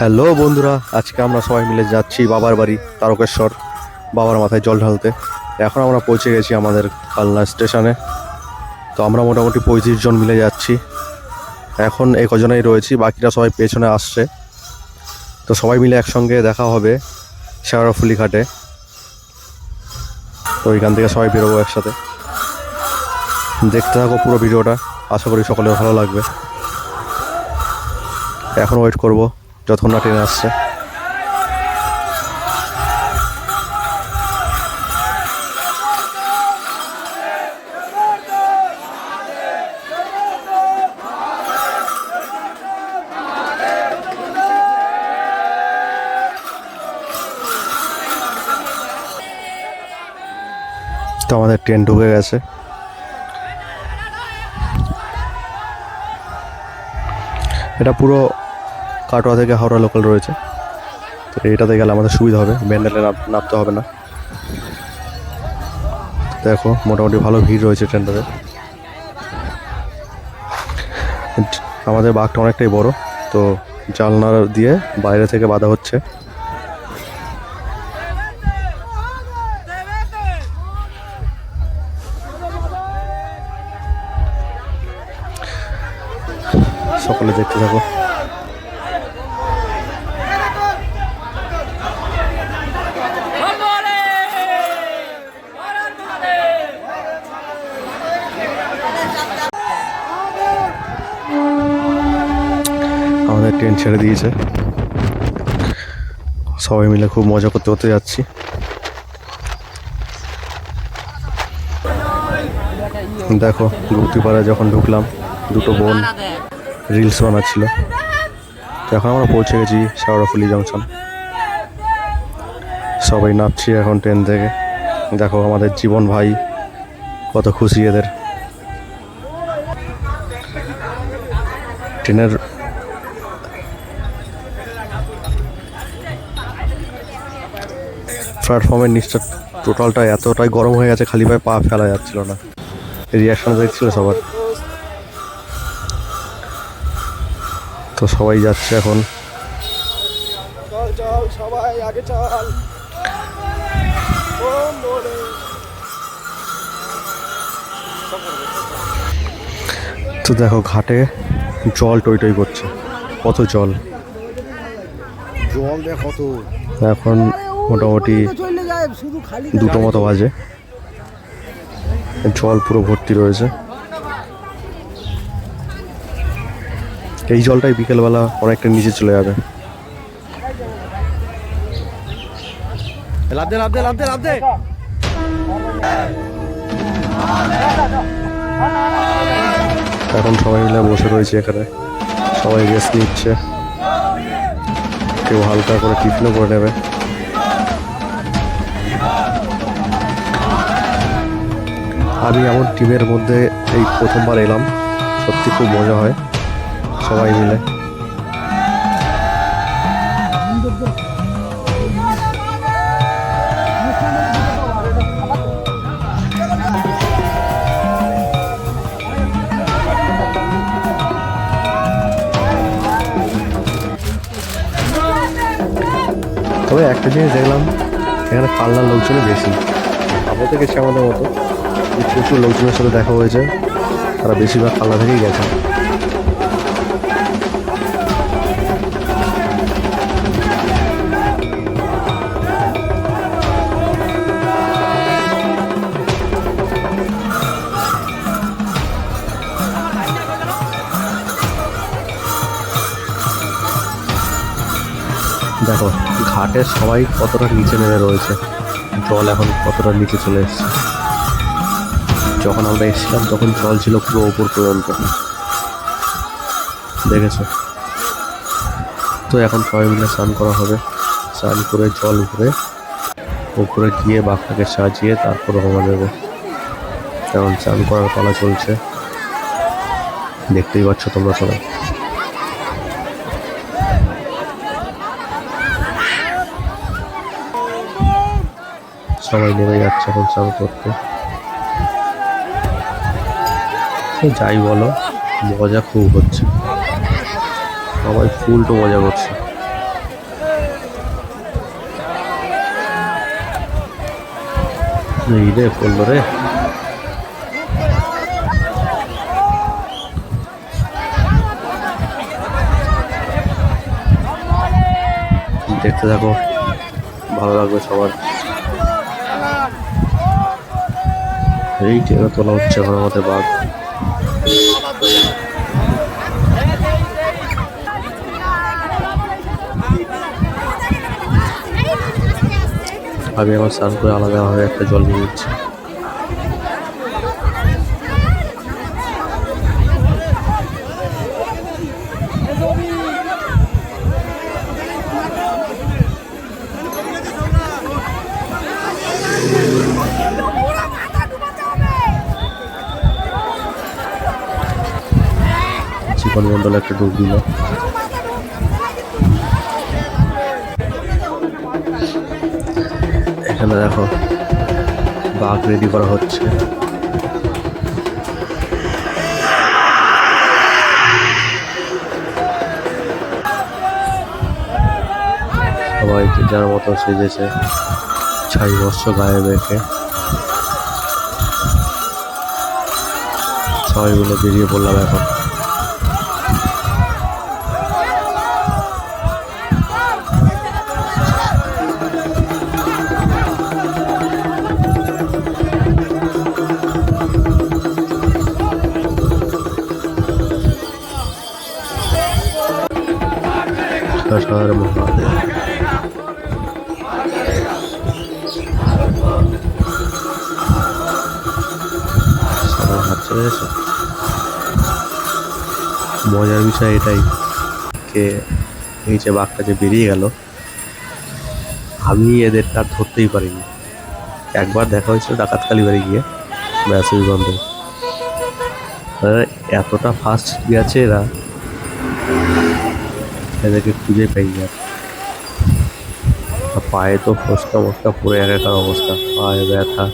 Hello বন্ধুরা, আজকে আমরা সবাই মিলে যাচ্ছি বাবার বাড়ি, তারকেশ্বর, বাবার মাথায় জল ঢালতে। এখন আমরা পৌঁছে গেছি আমাদের কালনা স্টেশনে। তো আমরা মোটামুটি পঁয়ত্রিশ জন মিলে যাচ্ছি। এখন এই কজনেই রয়েছি, বাকিরা সবাই পেছনে আসছে। তো সবাই মিলে একসঙ্গে দেখা হবে শেওড়াফুলি ঘাটে তো ওইখান থেকে সবাই বেরোবো একসাথে। দেখতে থাকো পুরো ভিডিওটা, আশা করি সকলের ভালো লাগবে। এখন ওয়েট করব। যতক্ষণ না ট্রেন আসছে। তো আমাদের ট্রেন ঢুকে গেছে। এটা পুরো কাটোয়া থেকে হাওড়া লোকাল রয়েছে। তো এটাতে গেলে আমাদের সুবিধা হবে, ব্যান্ডেলে নাম- নামতে হবে না। দেখো, মোটামুটি ভালো ভিড় রয়েছে ট্রেনটাতে। আমাদের বাঘটা অনেকটাই বড়, তো জানলা দিয়ে বাইরে থেকে বাধা হচ্ছে। সকলে দেখতে থাকো ভগবানে ভারত মাতে আমাদের ট্রেন ছেড়ে দিয়েছে। সবাই মিলে খুব মজা করতে করতে যাচ্ছি। দেখো গুপ্তিপাড়ায় যখন ঢুকলাম, দুটো বোন রিলস বানাচ্ছিল। তো এখন আমরা পৌঁছে গেছি শেওড়াফুলি জংশন সবাই নামছি এখন ট্রেন থেকে। দেখো আমাদের জীবন ভাই, কত খুশি এদের। ট্রেনের প্ল্যাটফর্মের নিচটা টোটালটা এতটাই গরম হয়ে গেছে খালি পায়ে পা ফেলা যাচ্ছিল না। রিয়াকশন দেখছিল সবার। তো সবাই যাচ্ছে এখন। তো দেখো ঘাটে জল টই টই করছে। কত জল? জল দেখ কত। এখন মোটামুটি দুটো মতো বাজে। জল পুরো ভর্তি রয়েছে। এই জলটাই বিকেলবেলা অনেকটা নিচে চলে যাবে। লাভ দে লাভ দে লাভ দে লাভ দে। এখন সবাই মিলে বসে রয়েছে এখানে। সবাই রেস্ট নিচ্ছে। কেউ হালকা করে টিফিনও করে নেবে। আমি এমন টিমের মধ্যে এই প্রথমবার এলাম। সত্যি খুব মজা হয়। সবাই মিলে। তবে একটা জিনিস দেখলাম, এখানে কালনার লোকজনই বেশি। আমরা তো আমাদের মতো। প্রচুর লোকজনের সাথে দেখা হয়েছে। তারা বেশিরভাগ কালনা থেকেই গেছে। দেখো, ঘাটে সবাই কতটা নিচে নেমে রয়েছে। জল এখন কতটা নিচে চলে এসেছে। যখন আমরা এসেছিলাম, তখন জল ছিল পুরো ওপর পর্যন্ত। দেখেছ? তো এখন সবাই মিলে স্নান করা হবে। স্নান করে জল উপরে উপরে গিয়ে বাঘটাকে সাজিয়ে তারপর রওনা দেবে। কারণ স্নান করার পালা চলছে। দেখতেই পাচ্ছ তোমরা সবাই। সবাই নেমে যাচ্ছে এখন স্নান করতে। সে যাই বলো, মজা খুব হচ্ছে। সবাই ফুল তো মজা করছে। এই রে, করল রে। দেখতে থাকো, ভালো লাগবে সবার। এই টেরা তোলা হচ্ছে এখন আমাদের বাঘ। আমি আমার স্নান করে আলাদাভাবে একটা জল নিয়ে নিচ্ছি। চিকন মন্ডল একটা ডুব দিল। এখানে দেখো, বাঘ রেডি করা হচ্ছে। সবাই যার মতো সেজেছে, ছাই বস্ত্র গায়ে বেঁকে সবাই বেরিয়ে পড়লাম এখন। হর মহাদেব মজার বিষয় এটাই যে এই যে বাঘটা যে বেরিয়ে গেল, আমি এদের আর ধরতেই পারিনি। একবার দেখা হয়েছিল ডাকাতকালী বাড়ি গিয়ে ব্যাসগন্ধে এতটা ফাস্ট গেছে এরা। এদেরকে খুঁজে পাই আর পায়ে তো ফসকা মস্কা পড়ে একাকার অবস্থা। পায়ে ব্যথা।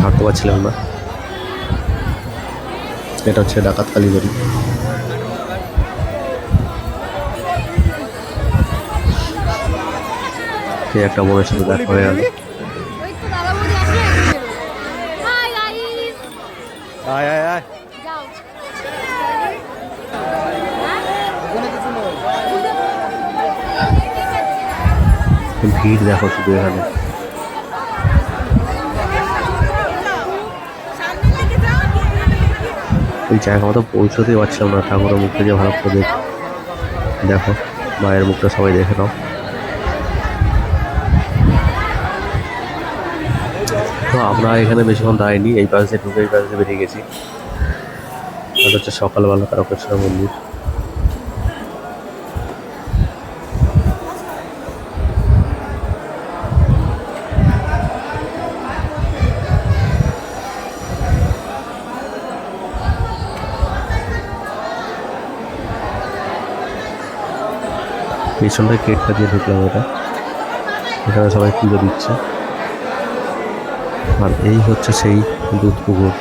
হাঁটতে পারছিলাম না এটা হচ্ছে ডাকাত কালীবাড়ি। কে একটা মনের সাথে দেখা হয়ে গেল। ভিড় দেখো শুধু এখানে। ওই জায়গা মতো পৌঁছতেই পারছিলাম না ঠাকুরের মুখটা যে ভালো করে দেখো, মায়ের মুখটা সবাই দেখে নাও। তো আমরা এখানে বেশিক্ষণ দাঁড়াইনি, এই পাশে ঢুকে এই পাশে বেরিয়ে গেছি। এটা হচ্ছে সকালবেলা তারকেশ্বর মন্দির। পেছনটায় গেটটা দিয়ে ঢুকলাম এটা এখানে সবাই পুজো দিচ্ছে। আর এই হচ্ছে সেই দুধ পুকুর।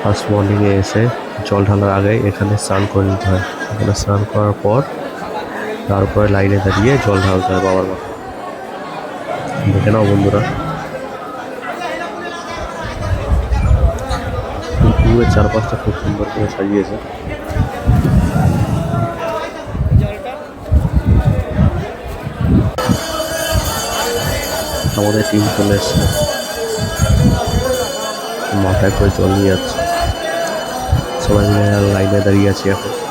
ফার্স্ট মর্নিংয়ে এসে জল ঢালার আগে এখানে স্নান করে নিতে হয়। এখানে স্নান করার পর তারপরে লাইনে দাঁড়িয়ে জল ঢালতে হয় বাবার মাথায়। দেখে নাও বন্ধুরা। পুকুরের চারপাশটা খুব সুন্দর করে সাজিয়েছে। আমাদের টিম চলে এসছে। মাথায় করে জল নিয়ে যাচ্ছে। সবাই মিলে লাইনে দাঁড়িয়ে আছি এখন।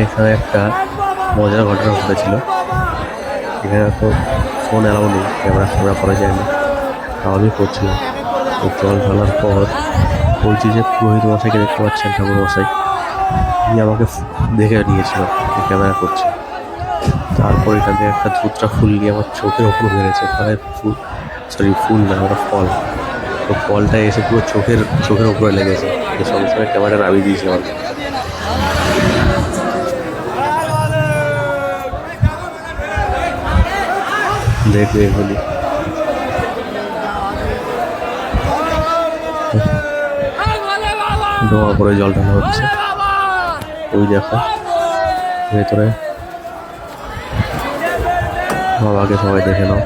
এখানে একটা মজার ঘটনা ঘটেছিল। এখানে তো ফোন অ্যালাউ নেই ক্যামেরা ক্যামেরা করা যায় না। তাও আমি করছিলাম। তো জল ঢালার পর ওই যে পুরোহিত মশাইকে দেখতে পাচ্ছেন ঠাকুর মশাই। উনি আমাকে দেখে নিয়েছিল ক্যামেরা করছে। তারপর এখান থেকে একটা ধুতরা ফুল নিয়ে আমার চোখের ওপর মেরেছে। প্রায় ফুল সরি ফুল না, ওটা ফল। তো ফলটা এসে পুরো চোখের চোখের ওপরে লেগেছে। সঙ্গে সঙ্গে ক্যামেরা নামিয়ে দিয়েছিলাম দেখবে এগুলি ডোয়া করে জল ঢালা হচ্ছে। ওই দেখো, ভেতরে। বাবাকে সবাই দেখে নাও।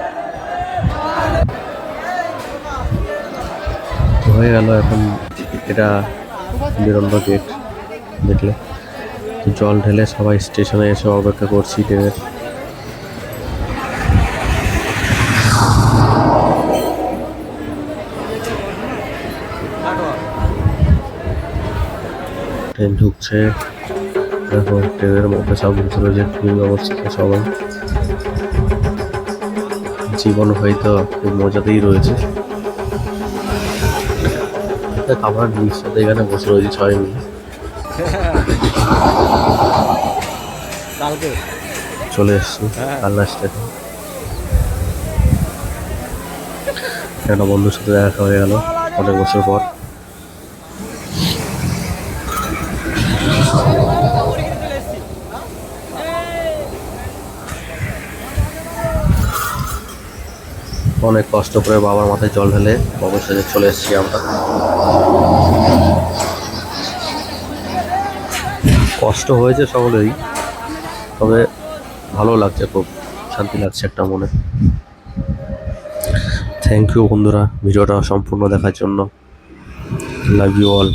হয়ে গেল এখন এটা বেরোনো গেট, দেখলে। জল ঢেলে সবাই স্টেশনে এসে অপেক্ষা করছি ট্রেনের। ট্রেন ঢুকছে। দেখো ট্রেনের মধ্যে সব বসে রয়েছে ট্রেন অবস্থা সবাই। জীবন হয়তো খুব মজাতেই রয়েছে। দেখ, আমার নিঃসাথে এখানে বসে রয়েছে ছয় কালকে? চলে এসছি কালনা স্টেশন একটা বন্ধুর সাথে দেখা হয়ে গেল অনেক বছর পর? অনেক কষ্ট করে বাবার মাথায় জল ঢেলে সাথে চলে এসেছি আমরা। কষ্ট হয়েছে সকলেই তবে ভালো লাগছে, খুব শান্তি লাগছে একটা মনে। থ্যাংক ইউ বন্ধুরা, ভিডিওটা সম্পূর্ণ দেখার জন্য। Love you all